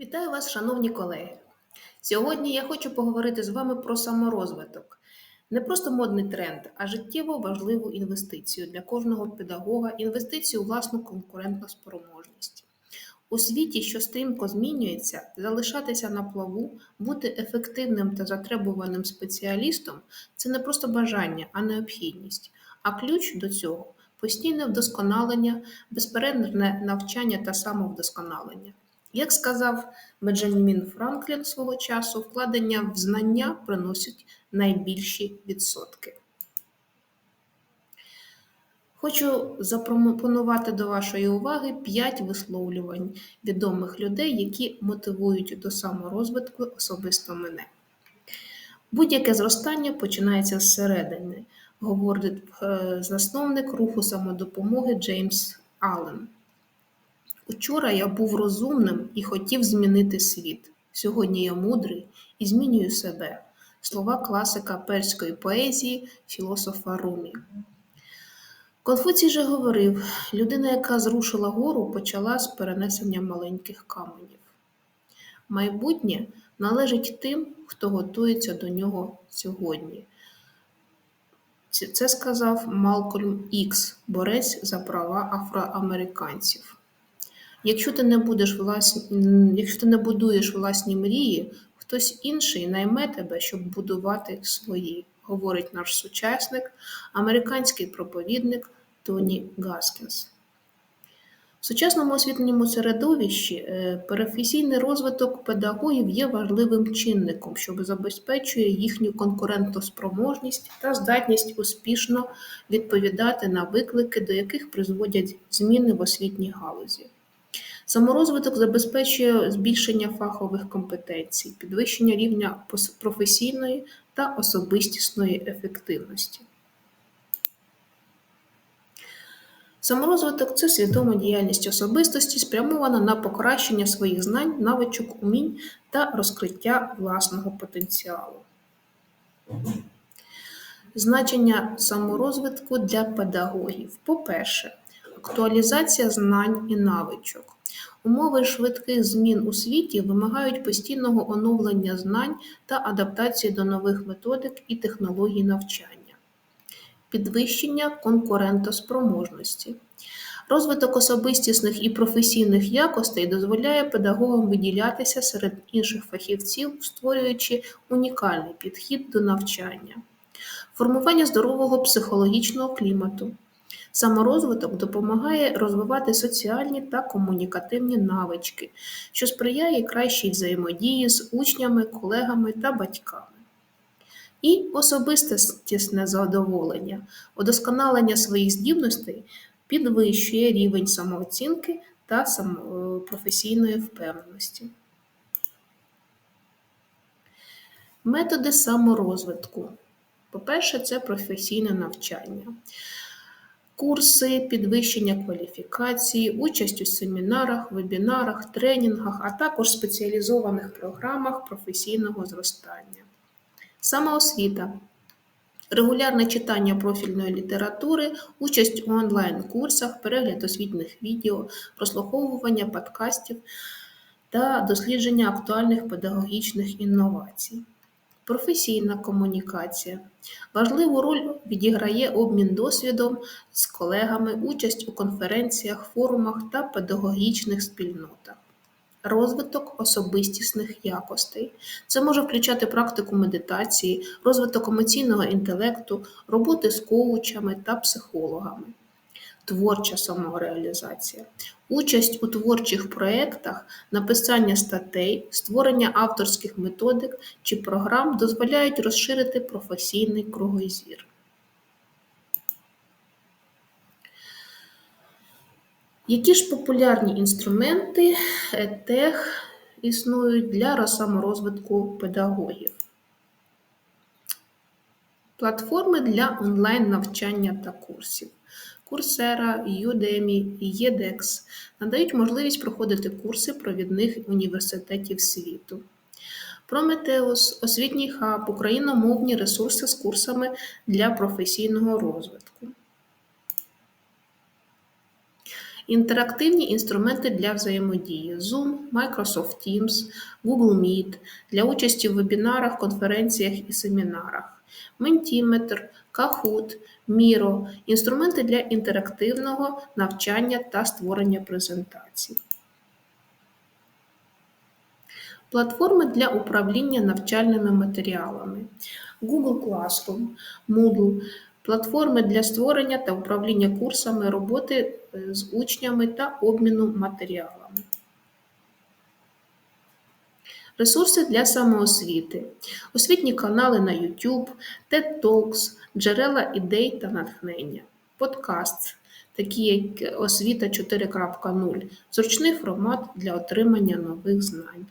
Вітаю вас, шановні колеги! Сьогодні я хочу поговорити з вами про саморозвиток. Не просто модний тренд, а життєво важливу інвестицію для кожного педагога, інвестицію у власну конкурентну спроможність. У світі, що стрімко змінюється, залишатися на плаву, бути ефективним та затребуваним спеціалістом це не просто бажання, а необхідність. А ключ до цього постійне вдосконалення, безперервне навчання та самовдосконалення. Як сказав Бенджамін Франклін свого часу, вкладення в знання приносять найбільші відсотки. Хочу запропонувати до вашої уваги 5 висловлювань відомих людей, які мотивують до саморозвитку особисто мене. Будь-яке зростання починається зсередини, говорить е, засновник руху самодопомоги Джеймс Аллен. Учора я був розумним і хотів змінити світ. Сьогодні я мудрий і змінюю себе. Слова класика перської поезії, філософа Румі. Конфуцій же говорив: людина, яка зрушила гору, почала з перенесення маленьких каменів. Майбутнє належить тим, хто готується до нього сьогодні. Це сказав Малкольм Ікс, борець за права афроамериканців. Якщо ти не будеш власні, якщо ти не будуєш власні мрії, хтось інший найме тебе, щоб будувати свої, говорить наш сучасник, американський проповідник Тоні Гаскінс. В сучасному освітньому середовищі е, професійний розвиток педагогів є важливим чинником, що забезпечує їхню конкурентоспроможність та здатність успішно відповідати на виклики, до яких призводять зміни в освітній галузі. Саморозвиток забезпечує збільшення фахових компетенцій, підвищення рівня професійної та особистісної ефективності. Саморозвиток це свідома діяльність особистості, спрямована на покращення своїх знань, навичок, умінь та розкриття власного потенціалу. Значення саморозвитку для педагогів. По-перше, актуалізація знань і навичок. Умови швидких змін у світі вимагають постійного оновлення знань та адаптації до нових методик і технологій навчання, підвищення конкурентоспроможності. Розвиток особистісних і професійних якостей дозволяє педагогам виділятися серед інших фахівців, створюючи унікальний підхід до навчання, формування здорового психологічного клімату. Саморозвиток допомагає розвивати соціальні та комунікативні навички, що сприяє кращій взаємодії з учнями, колегами та батьками. І особистісне задоволення, удосконалення своїх здібностей підвищує рівень самооцінки та професійної впевненості. Методи саморозвитку. По-перше, це професійне навчання курси, підвищення кваліфікації, участь у семінарах, вебінарах, тренінгах, а також спеціалізованих програмах професійного зростання. Самоосвіта. Регулярне читання профільної літератури, участь у онлайн-курсах, перегляд освітніх відео, прослуховування подкастів та дослідження актуальних педагогічних інновацій. Професійна комунікація. Важливу роль відіграє обмін досвідом з колегами, участь у конференціях, форумах та педагогічних спільнотах. Розвиток особистісних якостей. Це може включати практику медитації, розвиток емоційного інтелекту, роботи з коучами та психологами творча самореалізація, участь у творчих проєктах, написання статей, створення авторських методик чи програм дозволяють розширити професійний кругозір. Які ж популярні інструменти ЕТЕХ існують для саморозвитку педагогів? Платформи для онлайн-навчання та курсів. Coursera, Udemy, edX надають можливість проходити курси провідних університетів світу. Prometheus – освітній хаб, україномовні ресурси з курсами для професійного розвитку. інтерактивні інструменти для взаємодії Zoom, Microsoft Teams, Google Meet для участі в вебінарах, конференціях і семінарах, Mentimeter, Kahoot, Miro – інструменти для інтерактивного навчання та створення презентацій. Платформи для управління навчальними матеріалами Google Classroom, Moodle, платформи для створення та управління курсами роботи е, з учнями та обміну матеріалами. Ресурси для самоосвіти, освітні канали на YouTube, TED Talks, джерела ідей та натхнення, подкаст, такі як Освіта 4.0, зручний формат для отримання нових знань.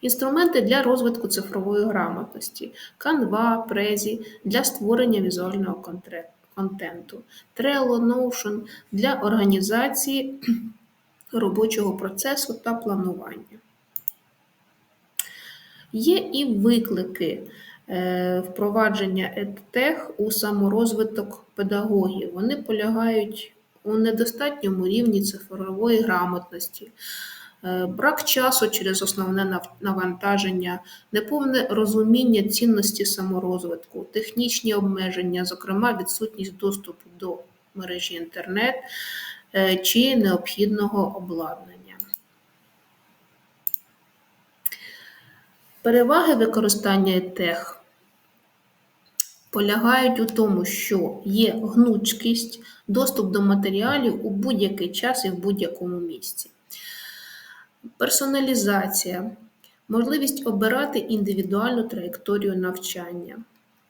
Інструменти для розвитку цифрової грамотності, Canva, Prezi для створення візуального контенту, Trello, Notion для організації робочого процесу та планування. Є і виклики впровадження EdTech у саморозвиток педагогів. Вони полягають у недостатньому рівні цифрової грамотності. Е, брак часу через основне навантаження, неповне розуміння цінності саморозвитку, технічні обмеження, зокрема відсутність доступу до мережі інтернет е, чи необхідного обладнання. Переваги використання ЕТЕХ полягають у тому, що є гнучкість, доступ до матеріалів у будь-який час і в будь-якому місці. Персоналізація, можливість обирати індивідуальну траєкторію навчання,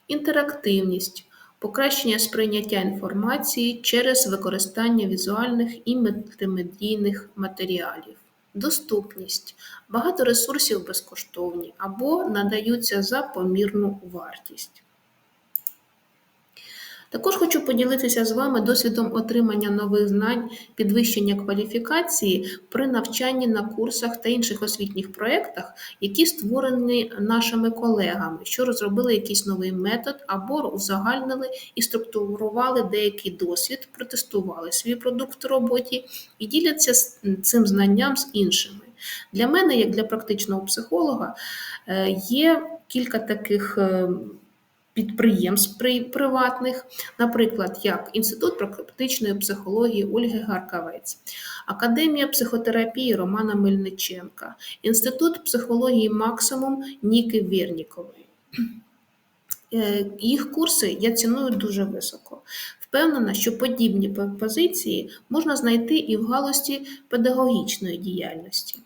інтерактивність, покращення сприйняття інформації через використання візуальних і мультимедійних матеріалів, доступність, багато ресурсів безкоштовні або надаються за помірну вартість. Також хочу поділитися з вами досвідом отримання нових знань, підвищення кваліфікації при навчанні на курсах та інших освітніх проєктах, які створені нашими колегами, що розробили якийсь новий метод або узагальнили і структурували деякий досвід, протестували свій продукт в роботі і діляться цим знанням з іншими. Для мене, як для практичного психолога, е, є кілька таких. Підприємств приватних, наприклад, як Інститут практичної психології Ольги Гаркавець, Академія психотерапії Романа Мельниченка, Інститут психології Максимум Ніки Вірнікової. Е, їх курси я ціную дуже високо. Впевнена, що подібні позиції можна знайти і в галузі педагогічної діяльності.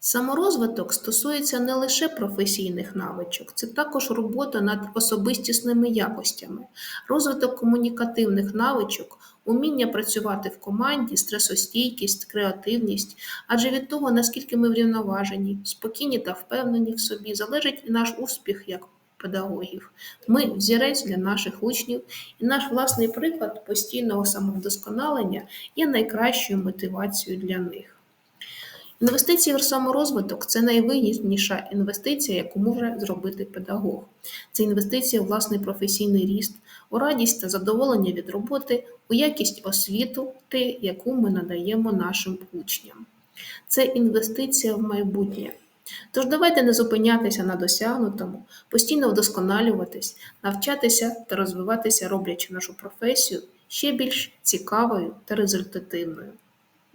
Саморозвиток стосується не лише професійних навичок, це також робота над особистісними якостями, розвиток комунікативних навичок, уміння працювати в команді, стресостійкість, креативність, адже від того, наскільки ми врівноважені, спокійні та впевнені в собі, залежить і наш успіх як педагогів. Ми взірець для наших учнів, і наш власний приклад постійного самовдосконалення є найкращою мотивацією для них. Інвестиції в саморозвиток це найвигідніша інвестиція, яку може зробити педагог. Це інвестиція у власний професійний ріст, у радість та задоволення від роботи, у якість освіти, яку ми надаємо нашим учням. Це інвестиція в майбутнє. Тож давайте не зупинятися на досягнутому, постійно вдосконалюватись, навчатися та розвиватися, роблячи нашу професію ще більш цікавою та результативною.